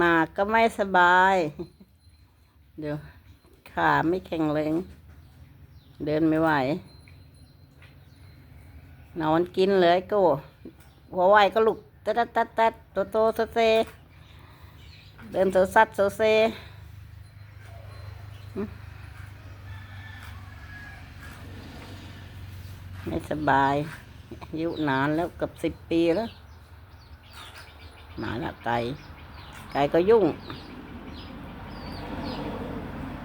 มาก็ไม่สบาย เดี๋ยวขาไม่แข็งแรงเดินไม่ไหว นอนกินเลยก็หัวไหวก็ลุกตัดตัดตัดตัดโตโตโซเซเดินโซซัดโซเซไม่สบายอายุนานแล้วเกือบสิบปีแล้วนาละไต ไก่ก็ยุ่ง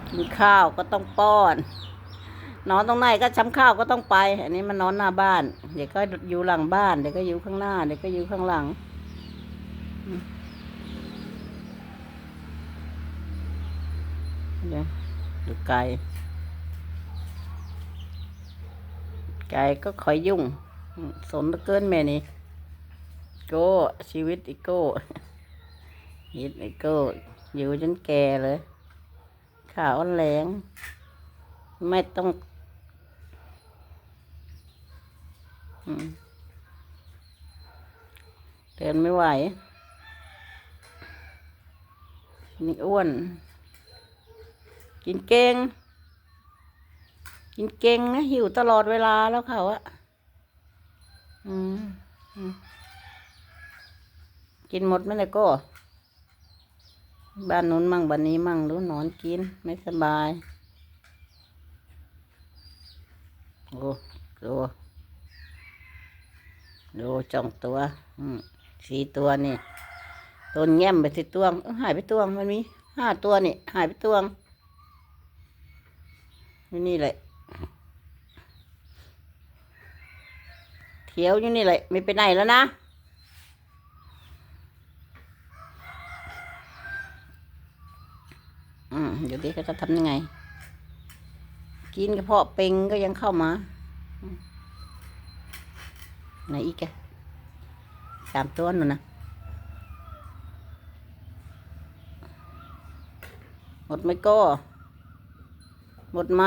กินข้าวก็ต้องป้อน นอนตรงไหนก็ช้ำข้าวก็ต้องไป อันนี้มันนอนหน้าบ้าน เดี๋ยวก็อยู่หลังบ้าน เดี๋ยวก็อยู่ข้างหน้า เดี๋ยวก็อยู่ข้างหลังเดี๋ยวดูไก่ไก่ก็คอยยุ่ง สนเหลือเกินแม่นี่ โก้ชีวิตอีโก้ ฮิตไอโก้อยู่จนแก่เลยขาวแหลง ไม่ต้องเดินไม่ไหว นี่อ้วน กินเก่ง กินเก่งนะ หิวตลอดเวลาแล้วเขาอะอืมอืมกินหมดไหมเลยก็ บ้านนู้นมั่งบ้านนี้มั่งรู้นอนกินไม่สบาย โอ้ดูดูจองตัวสี่ตัวนี่ต้นแง้มไปสิตัวงหายไปตัวงมันมีห้าตัวนี่หายไปตัวงนี่นี่แหละเถียวอยู่นี่แหละไม่ไปไหนแล้วนะ อืมเดี๋ยวดิเขาจะทำยังไง กินกระเพาะเป็งก็ยังเข้ามาไหนอีกอะสามตัวนู่นนะหมดไหมก็หมดไหม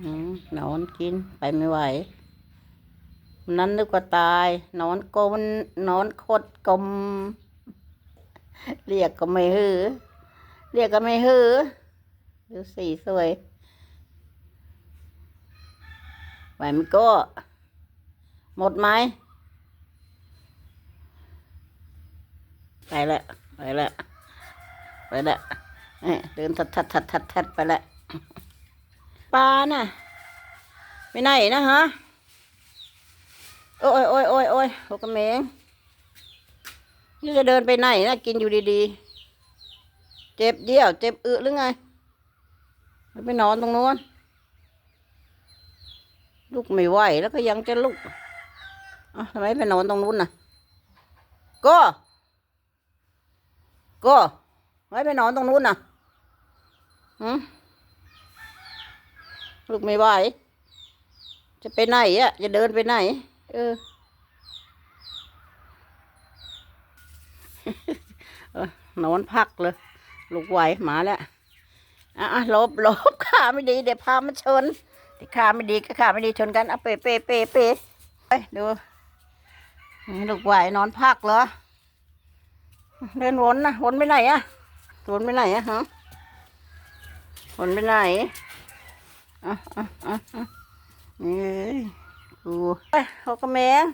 อืมนอนกินไปไม่ไหว นั้นนึกว่าตาย นอนกลมนอนคดกลม เรียกก็ไม่ฮือ เรียกก็ไม่ฮือ ดูสีสวยไหวมันก็ หมดไหมไปละไปละไปละเดินทัดทัดทัดทัดทัดไปละปลาน่ะไปไหนนะฮะ โอ้ยโอ้ยโอ้ยโอ้ยหัวกระเมงนี่จะเดินไปไหนนะกินอยู่ดีๆ เจ็บเดี่ยว เจ็บอึหรือไงไปนอนตรงโน้นลูกไม่ไหวแล้วก็ยังจะลุกอะทำไมไปนอนตรงนู้นน่ะก็ก็ไว้ไปนอนตรงนู้นน่ะหืมลูกไม่ไหวจะไปไหนอะ จะเดินไปไหน เออนอนพักเลยลูกไหวหมาแล้วอะอะลบลบขาไม่ดี เดี๋ยวพามาชนขาไม่ดีก็ขาไม่ดีชนกันเอาเปเปเปเปไปดูลูกไหวนอนพักเหรอเดินวนนะวนไปไหนอะวนไปไหนอะฮะวนไปไหนอะอะอะอะนี่ ดูเอ้ยเขากระแมง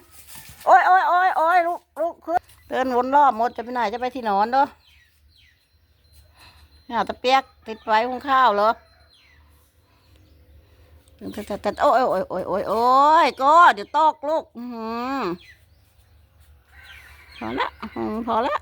โอ้ยโอ้ยโอ้ยโอ้ยลูกลูกขึ้นเดินวนรอบหมดจะไปไหนจะไปที่นอนเด้อหาตะเปียกติดไว้หุงข้าวเหรอแต่แต่แต่โอ้ยโอ้ยโอ้ยโอ้ยโอ้ยก็เดี๋ยวตกลูกอือหือพอละพอละ